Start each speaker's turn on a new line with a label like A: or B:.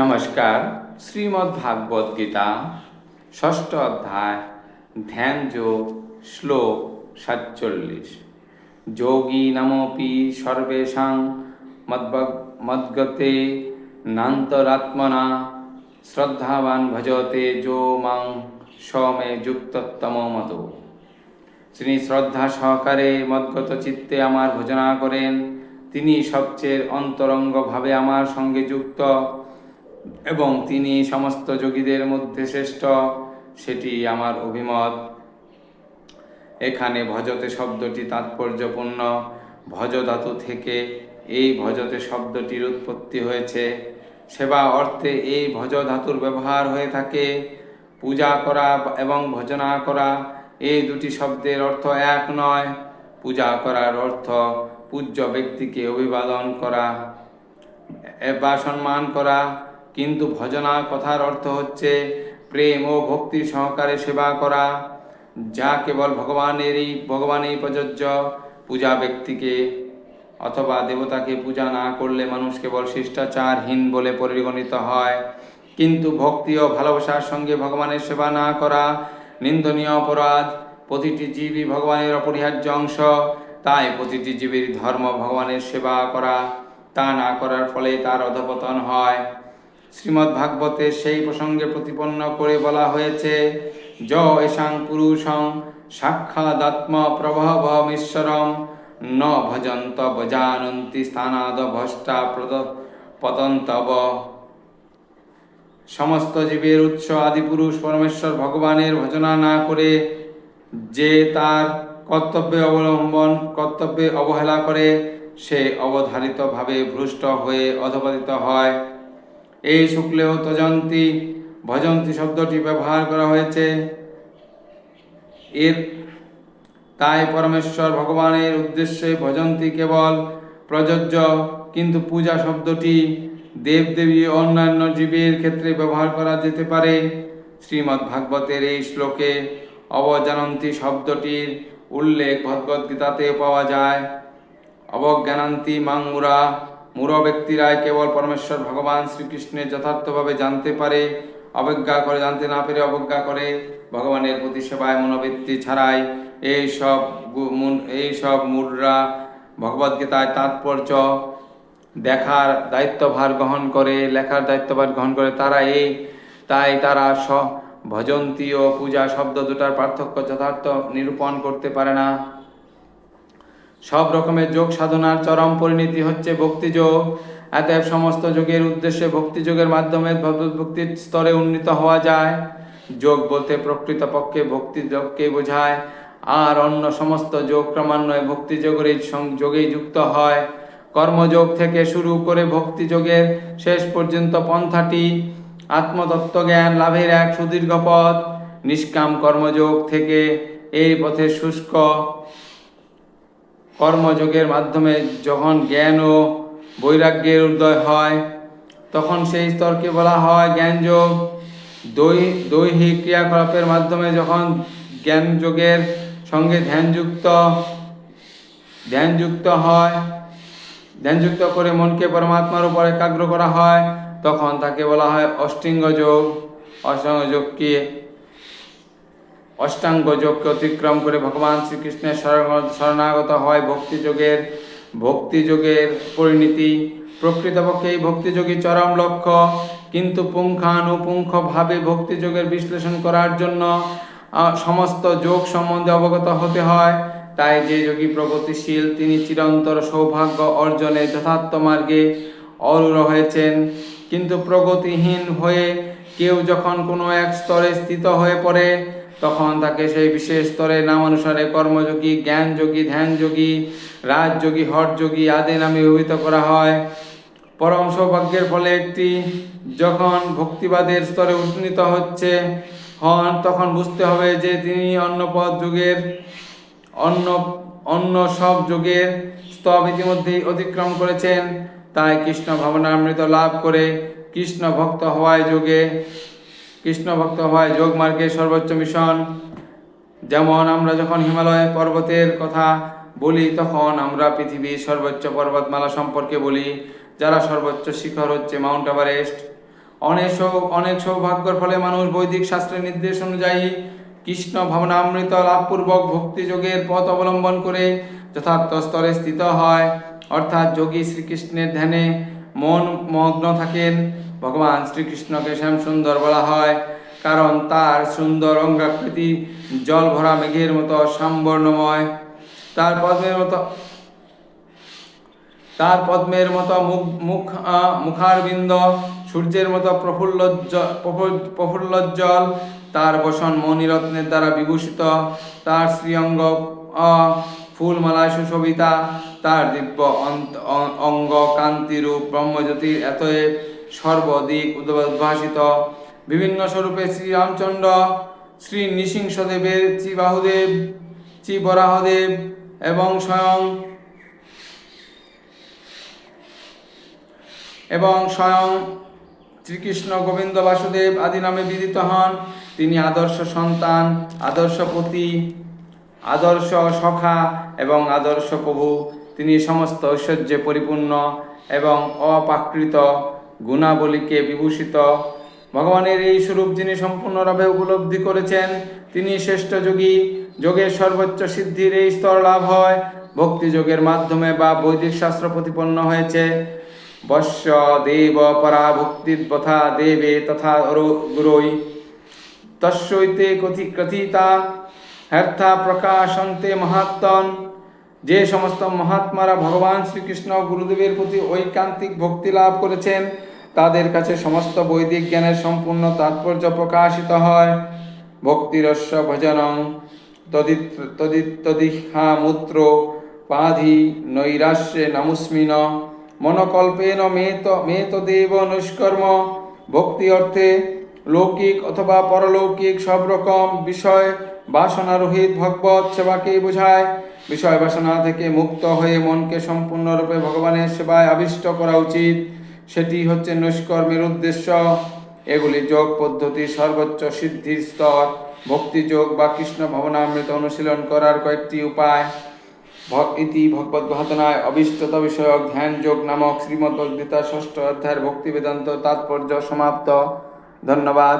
A: নমস্কার, শ্রীমদ্ ভাগবত গীতা, ষষ্ঠ অধ্যায়, ধ্যান যোগ, শ্লোক সাতচল্লিশ। যোগী নামপি সর্বেশাং মদ্গতে নান্তরাত্মনা, শ্রদ্ধাবান ভজতে যো মাং সমে যুক্ততম মত। তিনি শ্রদ্ধা সহকারে মদ্গত চিত্তে আমার ভোজনা করেন, তিনি সবচেয়ে অন্তরঙ্গভাবে আমার সঙ্গে যুক্ত। এবং তিনি সমস্ত যোগীদের মধ্যে শ্রেষ্ঠ, সেটি আমার অভিমত। এখানে ভজতে শব্দটি তাৎপর্যপূর্ণ। ভজ ধাতু থেকে এই ভজতে শব্দটির উৎপত্তি হয়েছে। সেবা অর্থে এই ভজ ধাতুর ব্যবহার হয়ে থাকে। পূজা করা এবং ভজনা করা, এই দুটি শব্দের অর্থ এক নয়। পূজা করার অর্থ পূজ্য ব্যক্তিকে অভিবাদন করা বা সম্মান করা কিন্তু ভজনা কথার অর্থ হচ্ছে প্রেম ও ভক্তি সহকারে সেবা করা, যা কেবল ভগবানেরই, ভগবানেই প্রযোজ্য পূজা ব্যক্তিকে অথবা দেবতাকে পূজা না করলে মানুষ কেবল শিষ্টাচারহীন বলে পরিগণিত হয়। কিন্তু ভক্তি ও ভালোবাসার সঙ্গে ভগবানের সেবা না করা নিন্দনীয় অপরাধ, প্রতিটি জীবই ভগবানের অপরিহার্য অংশ, তাই প্রতিটি জীবের ধর্ম ভগবানের সেবা করা, তা না করার ফলে তার অধপতন হয়। শ্রীমদ্ ভাগবতে সেই প্রসঙ্গে প্রতিপন্ন করে বলা হয়েছে য এষাং পুরুষং সাক্ষাদাত্ম প্রভবমিশ্বরম, ন ভজন্ত বজানন্তি স্থানাদ ভষ্টা পতন্তব। সমস্ত জীবের উৎস আদিপুরুষ পরমেশ্বর ভগবানের ভজনা না করে যে তার কর্তব্যে অবলম্বন, কর্তব্যে অবহেলা করে, সে অবধারিতভাবে ভ্রষ্ট হয়ে অধপতিত হয়। এই শুক্লেও তজন্তি ভজন্তি শব্দটি ব্যবহার করা হয়েছে। এর তাই পরমেশ্বর ভগবানের উদ্দেশ্যে ভজন্তি কেবল প্রযোজ্য, কিন্তু পূজা শব্দটি দেবদেবী অন্যান্য জীবের ক্ষেত্রে ব্যবহার করা যেতে পারে। শ্রীমদ্ ভাগবতের এই শ্লোকে অবজানন্তি শব্দটির উল্লেখ ভগবদ্গীতাতে পাওয়া যায়। অবজ্ঞানান্তি মাংমুরা মূঢ় ব্যক্তিরাই কেবল পরমেশ্বর ভগবান শ্রীকৃষ্ণের যথার্থভাবে জানতে পারে, অবজ্ঞা করে, জানতে না পেরে অবজ্ঞা করে, ভগবানের প্রতি সেবায় মনোবৃত্তি ছাড়াই এই সব এই সব মূঢ়রা ভগবদ্গীতায় তাৎপর্য দেখার দায়িত্বভার গ্রহণ করে, লেখার দায়িত্বভার গ্রহণ করে, তারা এই তাই তারা স ভজন্তী ও পূজা শব্দ দুটার পার্থক্য যথার্থ নিরূপণ করতে পারে না। সব রকমের যোগ সাধনার চরম পরিণতি হচ্ছে ভক্তিযোগ। এতএব সমস্ত যোগের উদ্দেশ্যে ভক্তিযোগের মাধ্যমে ভক্তির স্তরে উন্নীত হওয়া যায়। যোগ বলতে প্রকৃতপক্ষে ভক্তি যোগকে বোঝায়। আর অন্য সমস্ত যোগ ক্রমান্বয়ে ভক্তিযোগের এই যোগেই যুক্ত হয়। কর্মযোগ থেকে শুরু করে ভক্তিযোগের শেষ পর্যন্ত পন্থাটি আত্মতত্ত্ব জ্ঞান লাভের এক সুদীর্ঘ পথ। নিষ্কাম কর্মযোগ থেকে এই পথে শুষ্ক। কর্মযোগের মাধ্যমে যখন জ্ঞান ও বৈরাগ্যের উদয় হয়, তখন সেই স্তরকে বলা হয় জ্ঞানযোগ। দৈ, দৈহিক ক্রিয়াকলাপের মাধ্যমে যখন জ্ঞান যোগের সঙ্গে ধ্যানযুক্ত ধ্যানযুক্ত হয়, ধ্যানযুক্ত করে মনকে পরমাত্মার উপর একাগ্র করা হয়, তখন তাকে বলা হয় অষ্টিঙ্গ যোগ যোগকে অষ্টাঙ্গ যোগকে অতিক্রম করে ভগবান শ্রীকৃষ্ণের শরণ- শরণাগত হয় ভক্তিযোগের ভক্তিযোগের পরিণতি। প্রকৃতপক্ষে এই ভক্তিযোগী চরম লক্ষ্য, কিন্তু পুঙ্খানুপুঙ্খভাবে ভক্তিযোগের বিশ্লেষণ করার জন্য সমস্ত যোগ সম্বন্ধে অবগত হতে হয়। তাই যে যোগী প্রগতিশীল, তিনি চিরন্তর সৌভাগ্য অর্জনে যথার্থ মার্গে অরূঢ় হয়েছেন। কিন্তু প্রগতিহীন হয়ে কেউ যখন কোনো এক স্তরে স্থিত হয়ে পড়ে তখন তাকে সেই বিশেষ স্তরে নামানুসারে কর্মযোগী, জ্ঞানযোগী, ধ্যানযোগী, রাজযোগী হঠযোগী আদি নামে অভিহিত করা হয়। পরম সৌভাগ্যের ফলে একটি যখন ভক্তিবাদের স্তরে উন্নীত হচ্ছে হন, তখন বুঝতে হবে যে তিনি অন্য পদ যুগের, অন্য অন্য সব যুগের স্তব ইতিমধ্যেই অতিক্রম করেছেন। তাই কৃষ্ণ ভাবনামৃত লাভ করে কৃষ্ণ ভক্ত হওয়ায় যোগে কৃষ্ণ ভক্ত হয় যোগ মার্গের সর্বোচ্চ মিশন। যেমন আমরা যখন হিমালয় পর্বতের কথা বলি, তখন আমরা পৃথিবীর সর্বোচ্চ পর্বতমালা সম্পর্কে বলি, যারা সর্বোচ্চ শিখর হচ্ছে মাউন্ট এভারেস্ট। অনেক অনেক সৌভাগ্যের ফলে মানুষ বৈদিক শাস্ত্রের নির্দেশ অনুযায়ী কৃষ্ণ ভাবনামৃত লাভপূর্বক ভক্তিযোগের পথ অবলম্বন করে যথার্থ স্তরে স্থিত হয়। অর্থাৎ যোগী শ্রীকৃষ্ণের ধ্যানে মন মগ্ন থাকেন। ভগবান শ্রীকৃষ্ণকে শ্যাম সুন্দর বলা হয়। কারণ তার সুন্দর অঙ্গাকৃতি জল ভরা মেঘের মতো সাম্বর্ণময়। তার পদ্মের মতো তার পদ্মের মতো মুখ মুখ আহ, মুখারবিন্দ সূর্যের মতো প্রফুল্লজ্জ- প্রফুল- প্রফুল্লজ্জ্বল তার বসন মণিরত্নের দ্বারা বিভূষিত। তার শ্রীঅঙ্গ ফুলমালায় সুশোভিতা, তার দিব্য অঙ্গ কান্তিরূপ ব্রহ্মজ্যোতির এতএ সর্বদিক উদ্ভ- উদ্ভাসিত। বিভিন্ন স্বরূপে শ্রীরামচন্দ্র, শ্রী নৃসিংহদেবের শ্রী বাহুদেব শ্রী বরাহদেব এবং স্বয়ং এবং স্বয়ং শ্রীকৃষ্ণ গোবিন্দ বাসুদেব আদি নামে বিদিত হন। তিনি আদর্শ সন্তান, আদর্শ পতি। আদর্শ সখা এবং আদর্শ প্রভু। তিনি সমস্ত ঐশ্বর্যে পরিপূর্ণ এবং অপাকৃত গুণাবলীকে বিভূষিত। ভগবানের এই স্বরূপ যিনি সম্পূর্ণভাবে উপলব্ধি করেছেন, তিনি শ্রেষ্ঠ যোগী। যোগের সর্বোচ্চ সিদ্ধির এই স্তর লাভ হয়। ভক্তি যোগের মাধ্যমে বা বৈদিক শাস্ত্র প্রতিপন্ন হয়েছে। বস্য দেব পরা ভক্তির্বথা দেবে তথা অরো- গুরৈ তস্যৈতে কথি কথিতা হ্যর্থা প্রকাশন্তে মহাত্মন যে সমস্ত মহাত্মারা ভগবান শ্রীকৃষ্ণ গুরুদেবের প্রতি ঐকান্তিক ভক্তি লাভ করেছেন, তাদের কাছে সমস্ত বৈদিক জ্ঞানের সম্পূর্ণ তাৎপর্য প্রকাশিত হয়। ভক্তিরস্য ভজনং তদিহা মূত্র পাধি নৈরাশ্যে নমস্মিন। মনকল্পেন মেত মেতদেব নৈষ্কর্ম। ভক্তি অর্থে লৌকিক অথবা পরলৌকিক সব রকম বিষয় বাসনা রহিত ভগবত সেবাকেই বোঝায়। বিষয় বাসনা থেকে মুক্ত হয়ে মনকে সম্পূর্ণরূপে ভগবানের সেবায় আবিষ্ট করা উচিত। সেটি হচ্ছে নৈষ্কর্মের উদ্দেশ্য। এগুলি যোগ পদ্ধতির সর্বোচ্চ সিদ্ধির স্তর ভক্তিযোগ বা কৃষ্ণ ভবনামৃত অনুশীলন করার কয়েকটি উপায়। ইতি ভগবত ঘটনায় অবিষ্টত বিষয়ক ধ্যান যোগ নামক শ্রীমদ গীতা ষষ্ঠ অধ্যায়ের ভক্তি বেদান্ত তাৎপর্য সমাপ্ত। ধন্যবাদ।